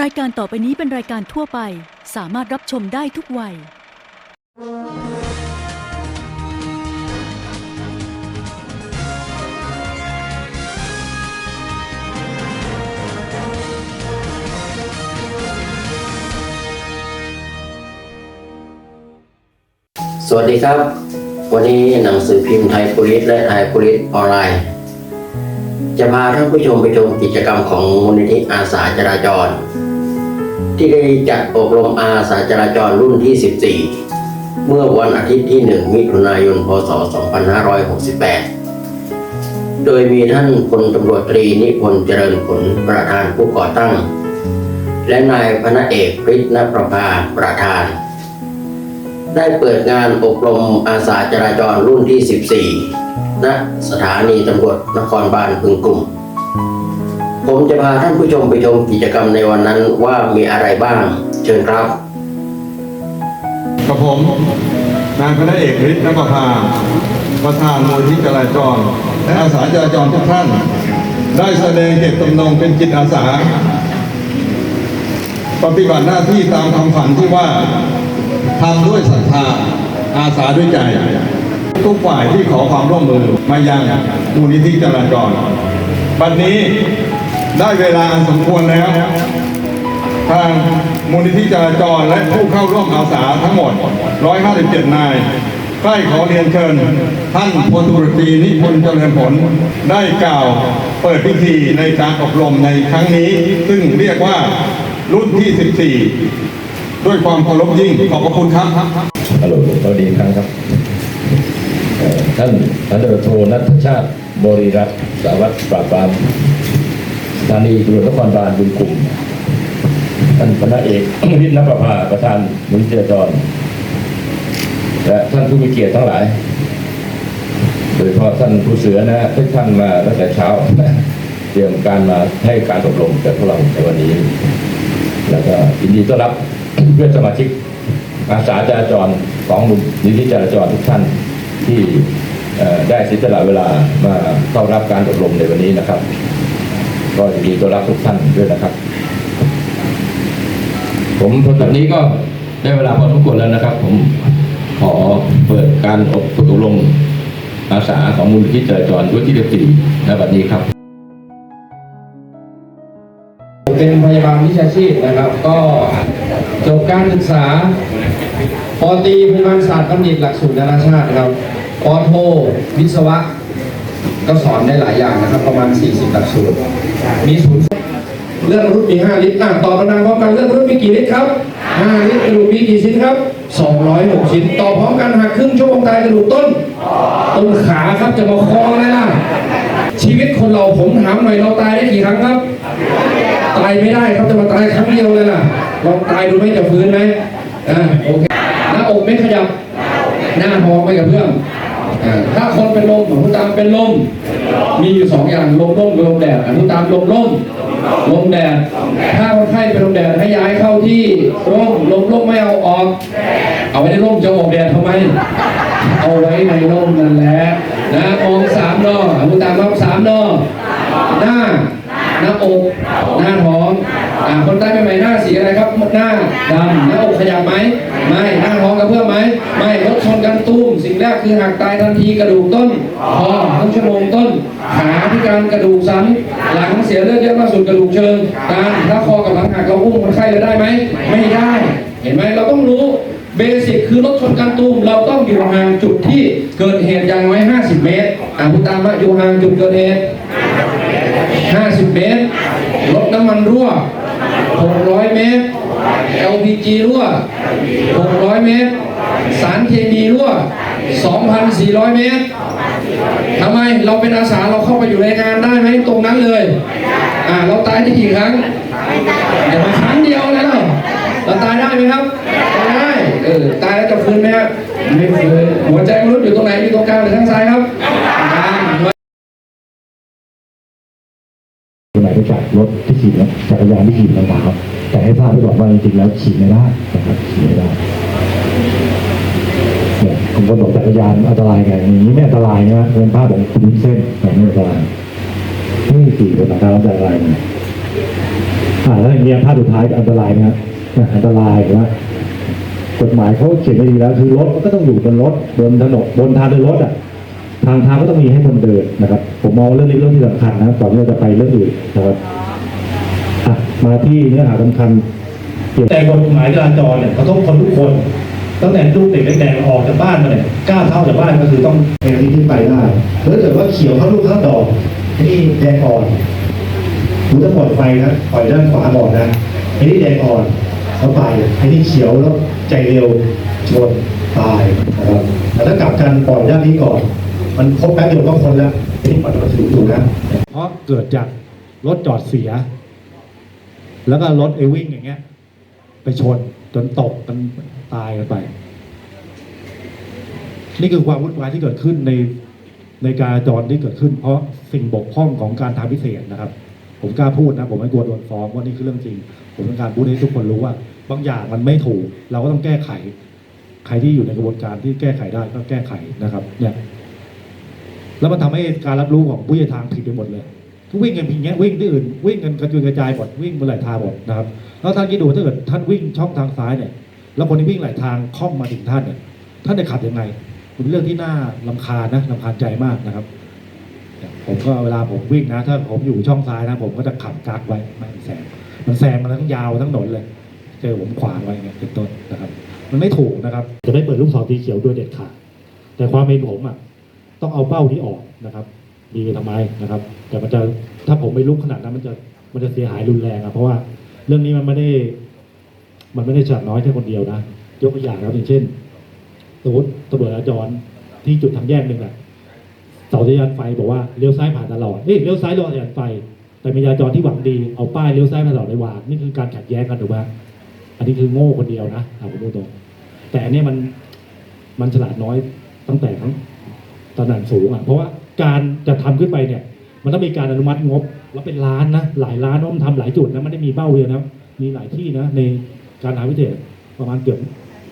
รายการต่อไปนี้เป็นรายการทั่วไป สามารถรับชมได้ทุกวัย สวัสดีครับ วันนี้หนังสือพิมพ์ไทยโพลิสและไทยโพลิสออนไลน์ จะพาท่านผู้ชมไปชมกิจกรรมของมูลนิธิอาสาจราจร ที่ได้จัดอบรมอาสาจราจรรุ่นที่ 14 เมื่อวันอาทิตย์ที่ 1 มิถุนายน พศ 2568 โดยมีท่านพลตำรวจตรีนิพนธ์เจริญผลประธานผู้ก่อตั้ง และนายพระเอกฤทธิ์นประภาประธาน ได้เปิดงานอบรมอาสาจราจรรุ่นที่ 14 ณสถานีตำรวจนครบาลพึงกลุ่ม ผมจะพาท่านผู้ชมไปชมกิจกรรมในวันนั้นว่ามีอะไรบ้าง เชิญครับกับผมนายพระเอกฤทธิ์นภพาประธานมูลที่จราจร และอาสาจราจรทุกท่าน ได้แสดงเจตจำนงเป็นจิตอาสา ปฏิบัติหน้าที่ตามคำฝันที่ว่าทำด้วยศรัทธาอาสาด้วยใจ ทุกฝ่ายที่ขอความร่วมมือมายังมูลนิธิจราจรบัดนี้ได้เวลาอันสมควรแล้ว ทางมูลนิธิจราจรและผู้เข้าร่วมอาสาทั้งหมด 157 นายใกล้ขอเรียนเชิญ ท่านพลตุรตีนิพนธ์เจริญผลได้กล่าวเปิดพิธีในการอบรมในครั้งนี้ ซึ่งเรียกว่ารุ่นที่ 14 ด้วยความเคารพยิ่งขอบพระคุณครับฮัลโหลสวัสดีครั้งครับ ท่านพันตำรวจโทนัทชาติบริรัตน์สาวัตรปราบปรามสถานีตำรวจนครบาลบุญกลุ่มท่านพระเอกวิทย์นภาประธานมูลนิธิจราจรและท่านผู้มีเกียรติทั้งหลาย โดยเฉพาะท่านผู้เสือนะฮะที่ท่านมาตั้งแต่เช้า เตรียมการมาให้การอบรมแก่พวกเราในวันนี้ แล้วก็ยินดีต้อนรับเพื่อนสมาชิกอาสาจราจรของมูลนิธิจราจรทุกท่าน ที่ได้เสิสละเวลามาเข้ารับการอบรมในวันนี้นะครับ ก็ยินดีต้อนรับทุกท่านด้วยนะครับ ผมตอนนี้ก็ได้เวลาพอสมควรแล้วนะครับ ผมขอเปิดการอบฝึกอบรมอาสาของมูลนิธิจราจรรุ่นที่14ณบัดนี้ครับ เป็นพยาบาลวิชาชีพนะครับ ก็จบการศึกษาปอตีพยาบาลศาสตร์บัณฑิตหลักสูตรนานาชาตินะครับ ปอโทวิศวะ ก็สอนได้หลายอย่างนะครับ ประมาณ 40 หลักสูตร มีศูนย์เลือดมนุษย์มี 5 ลิตรอะต่อพนังพร้อมกันเลือดมนุษย์มีกี่ลิตรครับ 5 ลิตรกระดูกมีกี่ชิ้นครับ 206 ชิ้นต่อพร้อมกันหักครึ่งชั่วโมงตายกระดูกต้น ต้นขาครับจะมาคออะไรล่ะ ชีวิตคนเราผมถามหน่อยเราตายได้กี่ครั้งครับ ตายไม่ได้ครับจะมาตายครั้งเดียวเลยล่ะลองตายดูไหมจะฟื้นไหมอ่าโอเคหน้าอกไม่ขยับ หน้าท้องไม่กระเพื่อมอ่า ถ้าคนเป็นลมอนุตามเป็นลม มีอยู่สองอย่างลมร่มกับลมแดดอนุตามลมร่มลมแดด ถ้าคนไข้เป็นลมแดดให้ย้ายเข้าที่ร่มลมร่มไม่เอาออก เอาไว้ในร่มจะออกแดดทำไม เอาไว้ในร่มนั่นแหละนะมองสามนออนุตามรับสามนอหน้าหน้าอกหน้าท้อง อ่าคนใต้เป็นไหมหน้าสีอะไรครับหน้าดำหน้าอกขยับไหมไม่หน้าท้องกระเพื่อมไหมไม่รถชนกันตุ้มสิ่งแรกคือหักตายทันทีกระดูกต้นคอทั้งชั่วโมงต้นขาพิการกระดูกซ้ำหลังเสียเลือดเยอะมากสุดกระดูกเชิงการถ้าคอกับหลังหักเราอุ้มคนไข้เลยได้ไหมไม่ได้เห็นไหมเราต้องรู้เบสิกคือรถชนกันตูมเราต้องอยู่ห่างจุดที่เกิดเหตุอย่างน้อย 50 เมตรอ่าคุณตามมาอยู่ห่างจุดเกิดเหตุ 50 เมตร รถน้ำมันรั่ว 600 เมตร LPG รั่ว 600 เมตร สารเคมีรั่ว 2,400 เมตรทำไมเราเป็นอาสาเราเข้าไปอยู่ในงานได้ไหมตรงนั้นเลยอ่าเราตายได้กี่ครั้งอย่มาครั้งเดียวแล้วเราตายได้ไหมครับไม่ได้เออตายแล้วจะฟื้นไหมครับไม่ฟื้นหัวใจมนุษย์อยู่ตรงไหนอยู่ตรงกลางหรือข้างซ้ายครับ กลางหมายถึงจากรถที่ขี่รถจักรยานที่ขี่ลำบากครับแต่ให้ทราบไว้ก่อนว่าจริงๆแล้วขี่ไม่ได้นะครับขี่ไม่ได้เนี่ยผมก็บอกจักรยานอันตรายไงอย่างนี้ไม่อันตรายนะเป็นภาพของคุณวุ้นเส้นแต่ไม่อันตรายที่ขี่บนทางเท้าอันตรายเนี่ยอ่าแล้วอย่างเงี้ยภาพสุดท้ายอันตรายนะครับอะอันตรายว่ากฎหมายเขาเขียนไว้ดีแล้วคือรถมันก็ต้องอยู่บนรถบนถนนบนทางเดินรถอะ ทางเท้าก็ต้องมีให้คนเดินนะครับ ผมมองว่าเรื่องนี้เรื่องที่สำคัญนะครับก่อนที่เราจะไปเรื่องอื่นนะครับอะมาที่เนื้อหาสำคัญแต่กฎหมายจราจรเนี่ยกระทบคนทุกคนตั้งแต่ลูกเด็กเล็กแดงออกจากบ้านมาเนี่ยก้าวเท้าจากบ้านก็คือต้องแทนที่ขึ้นไปได้แล้วถ้าเกิดว่าเขียวเข้าลูกเข้าดอกไอ้นี่แดงอ่อนคุณจะปล่อยไฟนะปล่อยด้านขวาก่อนนะไอ้นี่แดงอ่อนเขาไปไอ้นี่เขียวแล้วใจเร็วชนตายนะครับแต่ถ้ากลับกันปล่อยด้านนี้ก่อน มันครบแป๊บเดียวก็คนแล้วไอ้นี่ปล่อยมาถึงถูกนะเพราะเกิดจากรถจอดเสีย แล้วก็รถเอวิ่งอย่างเงี้ย ไปชนจนตกกันตายกันไป นี่คือความวุ่นวายที่เกิดขึ้นในในการจราจรที่เกิดขึ้น เพราะสิ่งบกพร่องของการทางพิเศษนะครับ ผมกล้าพูดนะ ผมไม่กลัวโดนฟ้องว่านี่คือเรื่องจริง ผมต้องการพูดให้ทุกคนรู้ว่า บางอย่างมันไม่ถูก เราก็ต้องแก้ไข ใครที่อยู่ในกระบวนการที่แก้ไขได้ก็แก้ไขนะครับ เนี่ย แล้วมันทำให้การรับรู้ของผู้ใช้ทางผิดไปหมดเลยวิ่งกันอย่างเงี้ยวิ่งที่อื่นวิ่งกันกระจุยกระจายหมดวิ่งบนหลายทางหมดนะครับแล้วท่านคิดดูถ้าเกิดท่านวิ่งช่องทางซ้ายเนี่ย แล้วคนที่วิ่งหลายทางคล่อมมาถึงท่านเนี่ย ท่านจะขับยังไงเป็นเรื่องที่น่าลำคาญนะลำคาญใจมากนะครับ ผมก็เวลาผมวิ่งนะ ถ้าผมอยู่ช่องซ้ายนะ ผมก็จะขับกักไว้ไม่แซงมันแซงมาทั้งยาวทั้งหนนเลยเจอผมขวางไว้เงี้ยเป็นต้นนะครับ มันไม่ถูกนะครับ จะไม่เปิดลูกศรสีเขียวด้วยเด็ดขาดแต่ความเป็นผมอะ ต้องเอาเป้านี้ออกนะครับ ดีไปทำไมนะครับ แต่มันจะถ้าผมไม่ลุกขนาดนั้นมันจะมันจะเสียหายรุนแรงอะเพราะว่าเรื่องนี้มันไม่ได้ มันไม่ได้ฉาดน้อยแค่คนเดียวนะยกตัวอย่างนะครับอย่างเช่นสมมติตำรวจจราจรที่จุดทางแยกหนึ่งอะเสาสัญญาณไฟบอกว่าเลี้ยวซ้ายผ่านตลอดเฮ้ยเลี้ยวซ้ายรอสัญญาณไฟ แต่มีจราจรที่หวังดีเอาป้ายเลี้ยวซ้ายผ่านตลอดในวางนี่คือการขัดแย้งกันถูกไหมอันนี้คือโง่คนเดียวนะเอาผมพูดตรงแต่อันเนี้ยมันมันฉลาดน้อยตั้งแต่ทั้ง ตำแหน่งสูงอะเพราะว่าการจะทำขึ้นไปเนี่ยมันต้องมีการอนุมัติงบแล้วเป็นล้านนะหลายล้านเพราะมันทำหลายจุดนะไม่ได้มีเป้าเดียวนะมีหลายที่นะในการทำพิเศษประมาณเกือบ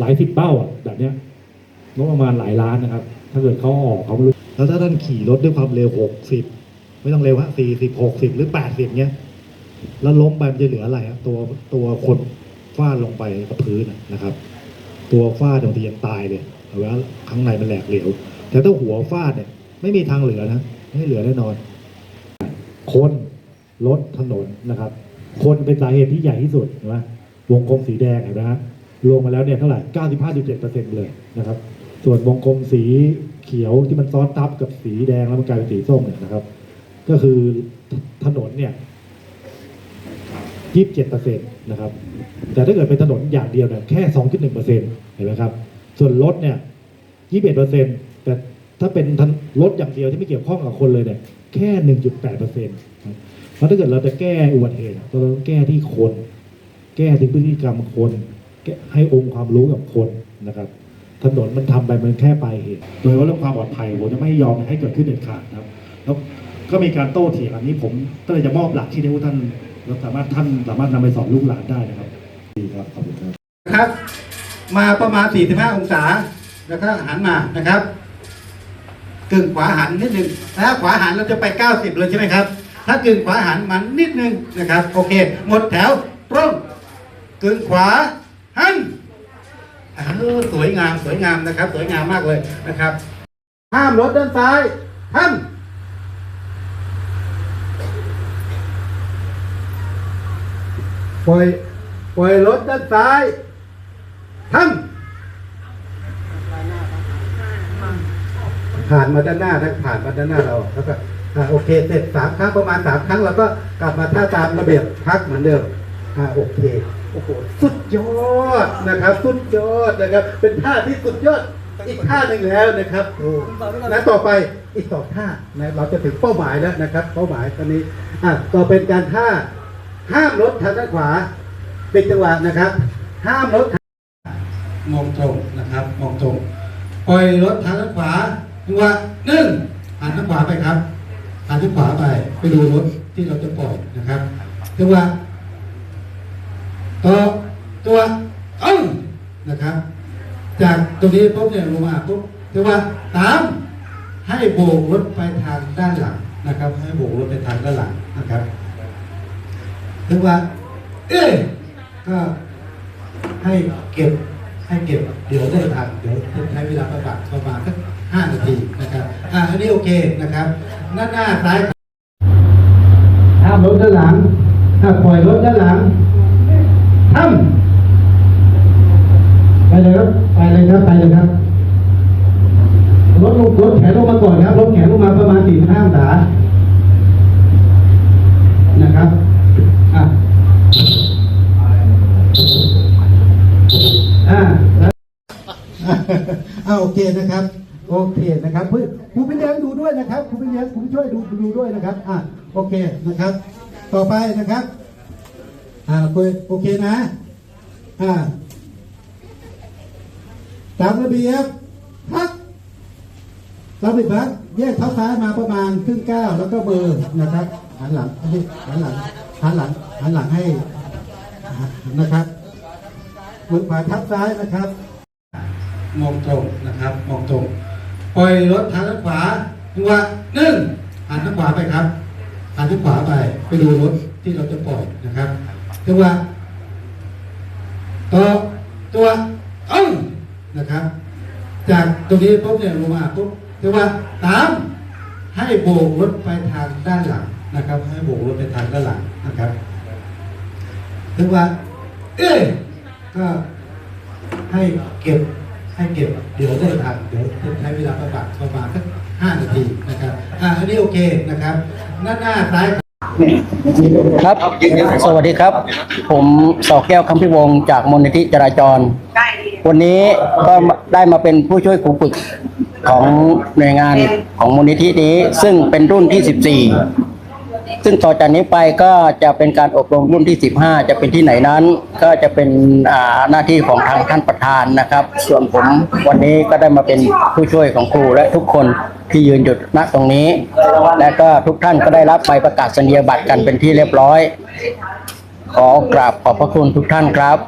หลายสิบเป้าอะแบบเนี้ยงบประมาณหลายล้านนะครับ ถ้าเกิดเขาออกเขาไม่รู้แล้วถ้าท่านขี่รถด้วยความเร็วหกสิบไม่ต้องเร็วฮะสี่สิบหกสิบหรือแปดสิบเนี้ยแล้วล้มไปมันจะเหลืออะไรฮะตัวตัวคนฟาดลงไปกับพื้นนะนะครับ ตัวฟาดบางทียังตายเลยเอาไว้ข้างในมันแหลกเหลว แต่ถ้าหัวฟาดเนี่ย ไม่มีทางเหลือนะ ไม่เหลือแน่นอน คนรถถนนนะครับ คนเป็นสาเหตุที่ใหญ่ที่สุดเห็นไหมวงกลมสีแดงเห็นไหมฮะรวมมาแล้วเนี่ยเท่าไหร่ 95.7%เลยนะครับ ส่วนวงกลมสีเขียวที่มันซ้อนทับกับสีแดงแล้วมันกลายเป็นสีส้มเนี่ยนะครับ ก็คือถนนเนี่ยยี่สิบเจ็ดเปอร์เซ็นต์นะครับ แต่ถ้าเกิดเป็นถนนอย่างเดียวเนี่ยแค่สองจุดหนึ่งเปอร์เซ็นต์เห็นไหมครับ ส่วนรถเนี่ยยี่สิบเอ็ดเปอร์เซ็นต์ แต่ถ้าเป็นถนรถอย่างเดียวที่ไม่เกี่ยวข้องกับคนเลยเนี่ยแค่หนึ่งจุดแปดเปอร์เซ็นต์เพราะถ้าเกิดเราจะแก้อุบัติเหตุเราต้องแก้ที่คน แก้ที่พฤติกรรมคนแก้ให้องค์ความรู้กับคนนะครับ ถนนมันทำไปมันแค่ปลายเหตุโดยเฉพาะเรื่องความปลอดภัยผมจะไม่ยอมให้เกิดขึ้นเด็ดขาดนะครับ แล้วก็มีการโต้เถียงอันนี้ผมก็เลยจะมอบหลักที่ให้ท่านแล้วสามารถท่านสามารถนำไปสอนลูกหลานได้นะครับดีครับขอบคุณครับครับ มาประมาณ 45 องศาแล้วก็หันมานะครับ กึ่งขวาหันนิดนึงถ้าขวาหันเราจะไป 90 เลยใช่ไหมครับ ถ้ากึ่งขวาหันมันนิดนึงนะครับ โอเค หมดแถวตรงกึ่งขวาหันเออสวยงามสวยงามนะครับ สวยงามมากเลยนะครับ ห้ามรถด้านซ้ายท่านปล่อยปล่อยรถด้านซ้ายท่าน ผ่านมาด้านหน้านะผ่านมาด้านหน้าเราแล้วก็อโอเคเสร็จสามครั้งประมาณสามครั้งเราก็กลับมาท่าตามระเบียบพักเหมือนเดิมอ่าโอเคโอ้โหสุดยอดนะครับ สุดยอดนะครับ เป็นท่าที่สุดยอดอีกท่าหนึ่งแล้วนะครับโอ้และต่อไปอีกสองท่านะเราจะถึงเป้าหมายแล้วนะครับ เป้าหมายตอนนี้อะต่อเป็นการท่าห้ามรถทางด้านขวาเป็นจังหวะนะครับ ห้ามรถมองตรงนะครับมองตรงปล่อยรถทางด้านขวา จังหวะหนึ่งหันทางขวาไปครับหันทางขวาไปไปดูรถที่เราจะปล่อยนะครับจังหวะต่อตัวเอ้งนะครับ จากตรงนี้ปุ๊บเนี่ยลงมาปุ๊บจังหวะสามให้โบกรถไปทางด้านหลังนะครับ ให้โบกรถไปทางด้านหลังนะครับถึงว่าเอ้ยก็ให้เก็บให้เก็บเดี๋ยวได้ทันเดี๋ยวใช้เวลาประมาณประมาณสัก ห้านาทีนะครับ อ่าอันนี้โอเคนะครับหน้าหน้าซ้ายห้ามรถด้านหลังถ้าปล่อยรถด้านหลังทำไปเลยครับไปเลยครับไปเลยครับรถลงรถแขนลงมาก่อนครับรถแขนลงมาประมาณสี่ห้าองศานะครับอะอ่าอ่าโอเคนะครับ โอเคนะครับคุณครูพี่เลี้ยงดูด้วยนะครับครูพี่เลี้ยงครูช่วยดูดูด้วยนะครับอ่าโอเคนะครับ ต่อไปนะครับอ่าคุยโอเคนะอ่าตามระเบียบพักตามระเบียบพักแยกเท้าซ้ายมาประมาณครึ่งก้าวแล้วก็เบอร์นะครับหันหลังหันหลังหันหลังหันหลังให้นะครับมือขวาทับซ้ายนะครับ มองตรงนะครับ มองตรง ปล่อยรถทางด้านขวาจังหวะหนึ่งหันทางขวาไปครับหันทางขวาไปไปดูรถที่เราจะปล่อยนะครับจังหวะต่อตัวเอ้งนะครับ จากตรงนี้ปุ๊บเนี่ยลงมาปุ๊บจังหวะสามให้โบกรถไปทางด้านหลังนะครับ ให้โบกรถไปทางด้านหลังนะครับจังหวะเอ้ยก็ให้เก็บ ให้เก็บเดี๋ยวได้ทันเดี๋ยวใช้เวลาประมาณประมาณสักห้านาทีนะครับอ่าอันนี้โอเคนะครับหน้าหน้าซ้ายครับ สวัสดีครับ ผมสอแก้วคำพิวงจากมูลนิธิจราจร วันนี้ก็ได้มาเป็นผู้ช่วยครูฝึกของหน่วยงานของมูลนิธินี้ ซึ่งเป็นรุ่นที่ 14 ซึ่งต่อจากนี้ไปก็จะเป็นการอบรมรุ่นที่ 15 จะเป็นที่ไหนนั้น ก็จะเป็นอ่าหน้าที่ของทางท่านประธานนะครับ ส่วนผมวันนี้ก็ได้มาเป็นผู้ช่วยของครูและทุกคนที่ยืนหยู่ณตรงนี้ และก็ทุกท่านก็ได้รับใบประกาศนียบัตรกันเป็นที่เรียบร้อย ขอกราบขอบพระคุณทุกท่านครับ